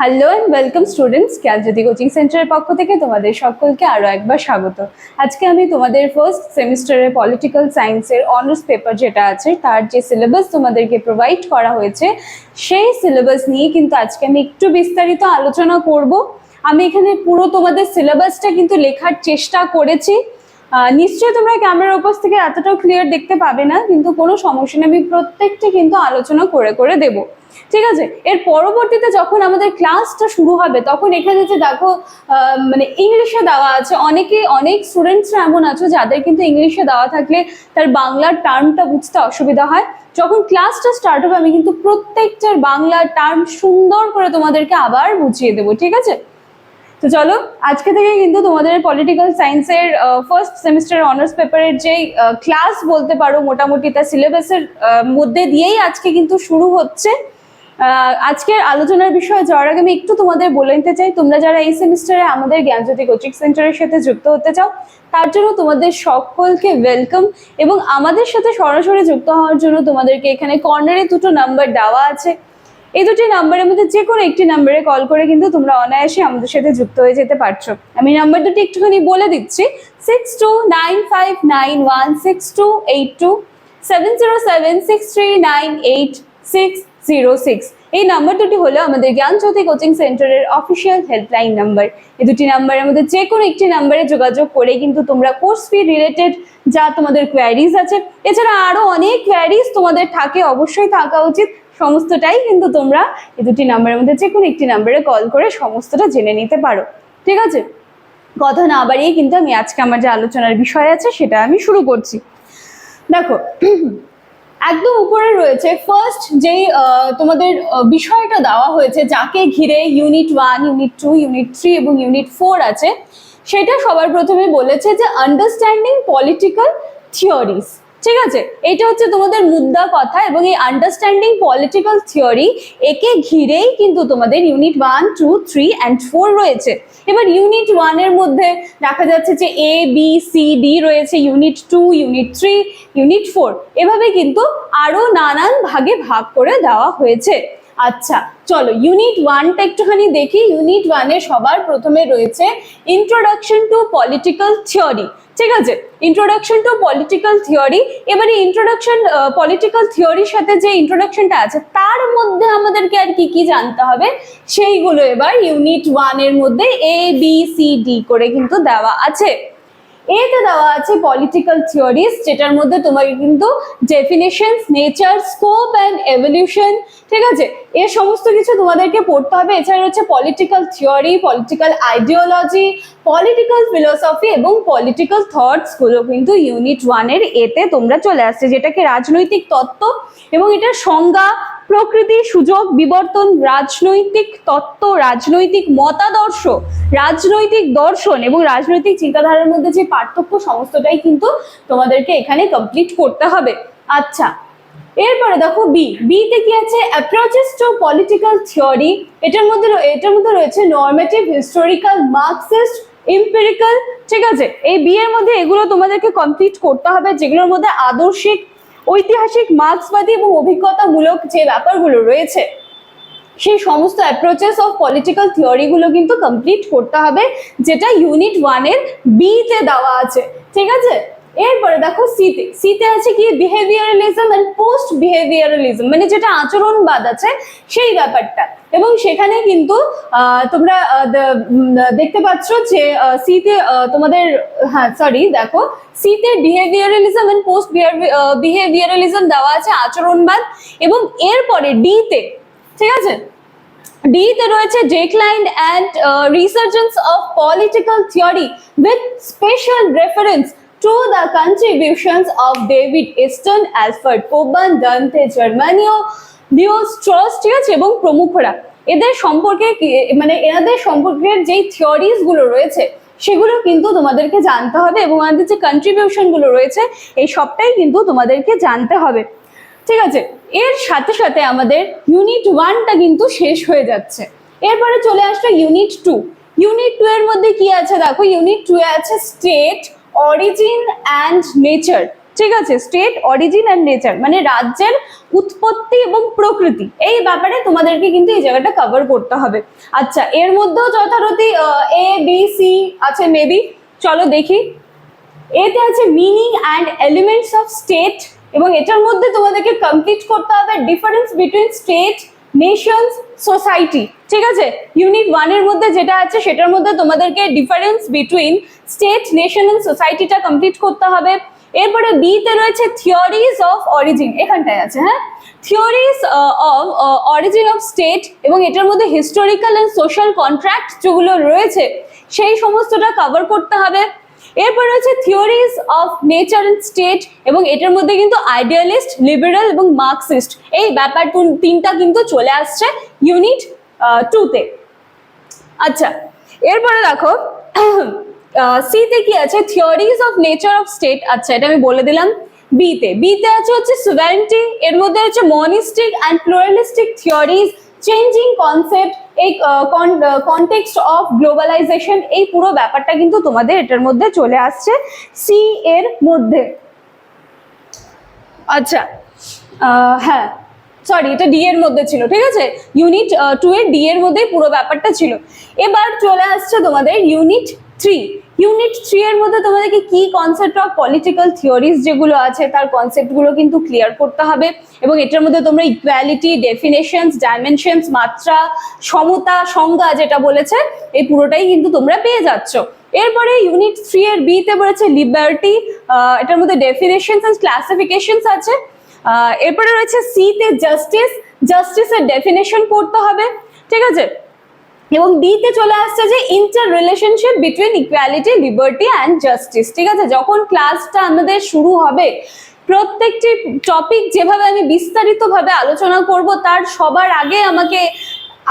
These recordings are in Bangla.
Hello and welcome students Gyanjyoti coaching সেন্টারের পক্ষ থেকে তোমাদের সকলকে আরও একবার স্বাগত। আজকে আমি তোমাদের ফার্স্ট সেমিস্টারের পলিটিক্যাল সায়েন্সের অনার্স পেপার যেটা আছে, তার যে সিলেবাস তোমাদেরকে প্রোভাইড করা হয়েছে, সেই সিলেবাস নিয়ে কিন্তু আজকে আমি একটু বিস্তারিত আলোচনা করব। আমি এখানে পুরো তোমাদের সিলেবাসটা কিন্তু লেখার চেষ্টা করেছি। নিশ্চয়ই তোমরা ক্যামেরার উপর থেকে এতটাও ক্লিয়ার দেখতে পাবে না, কিন্তু কোনো সমস্যা নেই। আমি প্রত্যেকটা কিন্তু আলোচনা করে করে দেব। ঠিক আছে? এর পরবর্তীতে যখন আমাদের ক্লাসটা শুরু হবে, তখন এখানে যে দেখো মানে ইংলিশে দেওয়া আছে, অনেকে, অনেক স্টুডেন্টসরা এমন আছো যাদের কিন্তু ইংলিশে দেওয়া থাকলে তার বাংলার টার্মটা বুঝতে অসুবিধা হয়। যখন ক্লাসটা স্টার্ট হবে, আমি কিন্তু প্রত্যেকটার বাংলা টার্ম সুন্দর করে তোমাদেরকে আবার বুঝিয়ে দেবো, ঠিক আছে? তো চলো, আজকে থেকে কিন্তু তোমাদের পলিটিক্যাল সায়েন্সের ফার্স্ট সেমিস্টার অনার্স পেপারের যে ক্লাস বলতে পারো, মোটামুটি তার সিলেবাসের মধ্যে দিয়েই আজকে কিন্তু শুরু হচ্ছে। আজকের আলোচনার বিষয়ে যাওয়ার আগে আমি একটু তোমাদের বলে নিতে চাই, তোমরা যারা এই সেমিস্টারে আমাদের জ্ঞানজ্যোতি কোচিং সেন্টারের সাথে যুক্ত হতে চাও, তার জন্য তোমাদের সকলকে ওয়েলকাম এবং আমাদের সাথে সরাসরি যুক্ত হওয়ার জন্য তোমাদেরকে এখানে কর্নারে দুটো নাম্বার দেওয়া আছে। এই দুটি নাম্বারের মধ্যে যে কোনো একটি নাম্বারে কল করে কিন্তু তোমরা অনায়াসে আমাদের সাথে যুক্ত হয়ে যেতে পারছ। আমি নাম্বার দুটি একটুখানি বলে দিচ্ছি। Six two nine five nine one six two eight two seven zero seven six three nine eight six zero six এই নাম্বার দুটি হলো আমাদের জ্ঞানজ্যোতি কোচিং সেন্টারের অফিসিয়াল হেল্পলাইন নাম্বার এই দুটি নাম্বারের মধ্যে যে কোনো একটি নাম্বারে যোগাযোগ করে কিন্তু তোমরা কোর্স ফি রিলেটেড যা তোমাদের কোয়ারিজ আছে, এছাড়া আরও অনেক কোয়ারিজ তোমাদের থাকে, অবশ্যই থাকা উচিত। সমস্তটাই কিন্তু তোমরা এই দুটি নাম্বারের মধ্যে যে কোনো একটি নাম্বারে কল করে সমস্তটা জেনে নিতে পারো। ঠিক আছে? কথা না বাড়িয়ে কিন্তু আমি আজকে আমার যে আলোচনার বিষয় আছে সেটা আমি শুরু করছি। দেখো, একদম উপরে রয়েছে ফার্স্ট যেই তোমাদের বিষয়টা দেওয়া হয়েছে যাকে ঘিরে unit one unit two unit three এবং ইউনিট ফোর আছে, সেটা সবার প্রথমে বলেছে যে আন্ডারস্ট্যান্ডিং পলিটিক্যাল থিওরিজ ঠিক আছে? এটা হচ্ছে তোমাদের মুদ্রা কথা এবং এই আন্ডারস্ট্যান্ডিং পলিটিক্যাল থিওরি একে ঘিরেই কিন্তু তোমাদের unit one two three and four রয়েছে। এবার ইউনিট ওয়ানের মধ্যে দেখা যাচ্ছে যে এ বি সি ডি রয়েছে unit two unit three unit four এভাবে কিন্তু আরও নানান ভাগে ভাগ করে দেওয়া হয়েছে। আচ্ছা চলো ইউনিট ওয়ানটা একটুখানি দেখি। ইউনিট ওয়ানে সবার প্রথমে রয়েছে ইন্ট্রোডাকশন টু পলিটিক্যাল থিওরি ঠিক আছে? ইন্ট্রোডাকশন টু পলিটিক্যাল থিওরি এবারে ইন্ট্রোডাকশন পলিটিক্যাল থিওরির সাথে যে ইন্ট্রোডাকশনটা আছে, তার মধ্যে আমাদেরকে আর কি কি জানতে হবে? সেইগুলো এবার ইউনিট ওয়ানের মধ্যে এ বি সি ডি করে কিন্তু দেওয়া আছে। এতে দেওয়া আছে পলিটিক্যাল থিওরিজ যেটার মধ্যে তোমাকে কিন্তু definitions nature scope and evolution ঠিক আছে? এ সমস্ত কিছু তোমাদেরকে পড়তে হবে। এছাড়া হচ্ছে political theory political ideology political philosophy এবং পলিটিক্যাল থটসগুলো কিন্তু ইউনিট ওয়ানের এতে তোমরা চলে আসছে, যেটাকে রাজনৈতিক তত্ত্ব এবং এটার সংজ্ঞা প্রকৃতি সুযোগ, বিবর্তন, রাজনৈতিক তত্ত্ব, রাজনৈতিক মতাদর্শ, রাজনৈতিক দর্শন এবং রাজনৈতিক চিন্তাধারার মধ্যে যে পার্থক্য, সমস্তটাই কিন্তু তোমাদেরকে এখানে কমপ্লিট করতে হবে। আচ্ছা এরপরে দেখো বি বিতে কি আছে? অ্যাপ্রোচেস টু পলিটিক্যাল থিওরি এটার মধ্যে এটার মধ্যে রয়েছে নর্মেটিভ হিস্টোরিক্যাল মার্কসিস্ট ইম্পেরিক্যাল ঠিক আছে? এই বি এর মধ্যে এগুলো তোমাদেরকে কমপ্লিট করতে হবে, যেগুলোর মধ্যে আদর্শিক ঐতিহাসিক মার্ক্সবাদী এবং অভিজ্ঞতামূলক যে ব্যাপারগুলো রয়েছে, সেই সমস্ত অ্যাপ্রোচেস অফ পলিটিক্যাল থিওরিগুলো কিন্তু কমপ্লিট করতে হবে, যেটা ইউনিট ওয়ানের বিতে দেওয়া আছে। ঠিক আছে? এরপরে দেখো সিতে সিতে আছে কি? বিহেভিয়ারালিজম অ্যান্ড পোস্ট বিহেভিয়ারালিজম মানে যেটা আচরণবাদ আছে, সেই ব্যাপারটা। এবং সেখানে কিন্তু তোমরা দেখতে পাচ্ছ যে সিতে তোমাদের হ্যাঁ সরি দেখো, সিতে বিহেভিয়ারালিজম অ্যান্ড পোস্ট বিহেভিয়ারালিজম দেওয়া আছে আচরণবাদ, এবং এরপরে ডিতে, ঠিক আছে? ডিতে রয়েছে decline and resurgence of political theory with special reference contributions of David Easton Alfred Cobban Dante Germino Leo Strauss ঠিক আছে এবং প্রমুখরা। এদের সম্পর্কে মানে এনাদের সম্পর্কের যেই থিওরিজগুলো রয়েছে, সেগুলো কিন্তু তোমাদেরকে জানতে হবে এবং আমাদের যে কন্ট্রিবিউশনগুলো রয়েছে, এই সবটাই কিন্তু তোমাদেরকে জানতে হবে। ঠিক আছে? এর সাথে সাথে আমাদের ইউনিট ওয়ানটা কিন্তু শেষ হয়ে যাচ্ছে। এরপরে চলে আসলো ইউনিট টু ইউনিট টু এর মধ্যে কি আছে? দেখো ইউনিট টু আছে স্টেট অরিজিন অ্যান্ড নেচার ঠিক আছে? স্টেট অরিজিন অ্যান্ড নেচার মানে রাজ্যের উৎপত্তি এবং প্রকৃতি। এই ব্যাপারে তোমাদেরকে কিন্তু এই জায়গাটা কভার করতে হবে। আচ্ছা এর মধ্যেও যথারীতি এ বি সি আছে মেবি চলো দেখি। এতে আছে meaning and elements of state এবং এটার মধ্যে তোমাদেরকে কমপ্লিট করতে হবে difference between state nations society ঠিক আছে? ইউনিট ওয়ানের মধ্যে যেটা আছে, সেটার মধ্যে তোমাদেরকে difference between state nation and সোসাইটিটা complete করতে হবে। এরপরে বিতে রয়েছে থিওরিজ অফ অরিজিন এখানটায় আছে হ্যাঁ? Theories of origin of state এবং এটার মধ্যে হিস্টোরিক্যাল অ্যান্ড সোশ্যাল কন্ট্রাক্ট যেগুলো রয়েছে, সেই সমস্তটা কভার করতে হবে। এরপর রয়েছে theories of nature and state এবং এটার মধ্যে কিন্তু আইডিয়ালিস্ট লিবারাল এবং মার্কসিস্ট এই ব্যাপার তিনটা কিন্তু চলে আসছে ইউনিট টুতে আচ্ছা এরপরে দেখো সিতে কি আছে? Theories of nature of state আচ্ছা এটা আমি বলে দিলাম। বিতে বিতে আছে হচ্ছে সুভেরেন্টি এর মধ্যে হচ্ছে monistic and pluralistic theories changing concept এই কনটেক্সট অফ গ্লোবালাইজেশন এই পুরো ব্যাপারটা কিন্তু তোমাদের এটার মধ্যে চলে আসছে সি এর মধ্যে। আচ্ছা হ্যাঁ সরি এটা ডি এর মধ্যে ছিল, ঠিক আছে? ইউনিট টু এর ডি এর মধ্যেই পুরো ব্যাপারটা ছিল। এবার চলে আসছে তোমাদের ইউনিট থ্রি ইউনিট থ্রি এর মধ্যে তোমাদেরকে কি কনসেপ্ট অফ পলিটিক্যাল থিওরিজ যেগুলো আছে, তার কনসেপ্টগুলো কিন্তু ক্লিয়ার করতে হবে এবং এটার মধ্যে তোমরা ইকুয়ালিটি ডেফিনেশনস ডাইমেনশনস মাত্রা, সমতা, সংজ্ঞা যেটা বলেছে, এই পুরোটাই কিন্তু তোমরা পেয়ে যাচ্ছ। এরপরে ইউনিট থ্রি এর বিতে বলেছে লিবার্টি এটার মধ্যে ডেফিনেশনস অ্যান্ড ক্লাসিফিকেশনস আছে। এরপরে রয়েছে সিতে জাস্টিস জাস্টিসের ডেফিনেশন পড়তে হবে। ঠিক আছে? এবং ডিতে চলে আসছে যে interrelationship between equality liberty and justice ঠিক আছে? যখন ক্লাসটা আমাদের শুরু হবে, প্রত্যেকটি টপিক যেভাবে আমি বিস্তারিতভাবে আলোচনা করব, তার সবার আগে আমাকে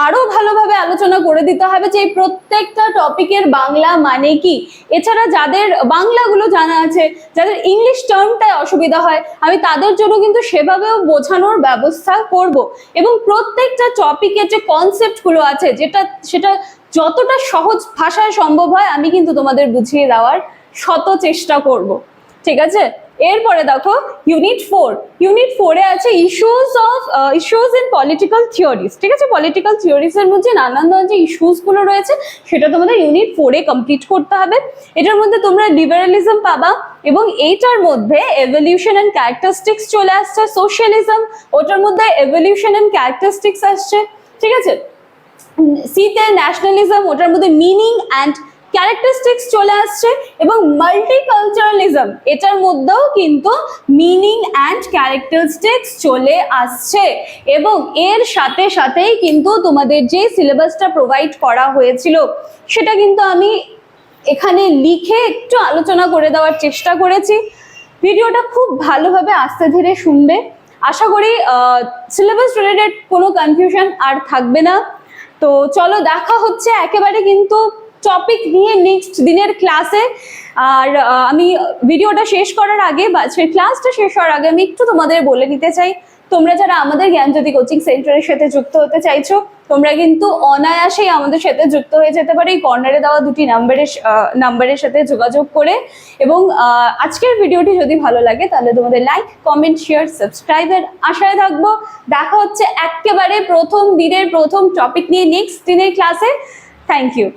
আরও ভালোভাবে আলোচনা করে দিতে হবে যে এই প্রত্যেকটা টপিকের বাংলা মানে কি। এছাড়া যাদের বাংলাগুলো জানা আছে, যাদের ইংলিশ টার্মটায় অসুবিধা হয়, আমি তাদের জন্য কিন্তু সেভাবেও বোঝানোর ব্যবস্থা করব। এবং প্রত্যেকটা টপিকের যে কনসেপ্টগুলো আছে, যেটা, সেটা যতটা সহজ ভাষায় সম্ভব হয়, আমি কিন্তু তোমাদের বুঝিয়ে দেওয়ার শত চেষ্টা করব। ঠিক আছে? এরপরে দেখো ইউনিট ফোর ইউনিট ফোরে আছে issues of issues in political theories ঠিক আছে? পলিটিক্যাল থিওরিজের মধ্যে নানান ধরনের যে ইস্যুসগুলো রয়েছে, সেটা তোমাদের ইউনিট ফোরে কমপ্লিট করতে হবে। এটার মধ্যে তোমরা লিবারালিজম পাবা এবং এইটার মধ্যে এভলিউশন অ্যান্ড ক্যারেক্টারিস্টিক্স চলে আসছে সোশ্যালিজম ওটার মধ্যে এভলিউশন অ্যান্ড ক্যারেক্টারিস্টিক্স আসছে। ঠিক আছে? সিতে ন্যাশনালিজম ওটার মধ্যে মিনিং অ্যান্ড ক্যারেক্টারিস্টিক্স চলে আসছে এবং মাল্টিকালচারালিজম এটার মধ্যেও কিন্তু মিনিং অ্যান্ড ক্যারেক্টারিস্টিক্স চলে আসছে। এবং এর সাথে সাথেই কিন্তু তোমাদের যে সিলেবাসটা প্রোভাইড করা হয়েছিল, সেটা কিন্তু আমি এখানে লিখে একটু আলোচনা করে দেওয়ার চেষ্টা করেছি। ভিডিওটা খুব ভালোভাবে আস্তে ধীরে শুনবে। আশা করি সিলেবাস রিলেটেড কোনো কনফিউশন আর থাকবে না। তো চলো, দেখা হচ্ছে একেবারে কিন্তু টপিক নিয়ে নেক্সট দিনের ক্লাসে আর আমি ভিডিওটা শেষ করার আগে বা ক্লাসটা শেষ হওয়ার আগে আমি একটু তোমাদের বলে নিতে চাই। তোমরা যারা আমাদের জ্ঞান জ্ঞানজ্যোতি কোচিং সেন্টারের সাথে যুক্ত হতে চাইছো, তোমরা কিন্তু অনায়াসেই আমাদের সাথে যুক্ত হয়ে যেতে পারে। এই কর্নারে দেওয়া দুটি নাম্বারের নাম্বারের সাথে যোগাযোগ করে এবং আজকের ভিডিওটি যদি ভালো লাগে, তাহলে তোমাদের লাইক কমেন্ট শেয়ার সাবস্ক্রাইবের আশায় থাকব। দেখা হচ্ছে একেবারে প্রথম দিনের প্রথম টপিক নিয়ে নেক্সট দিনের ক্লাসে থ্যাংক ইউ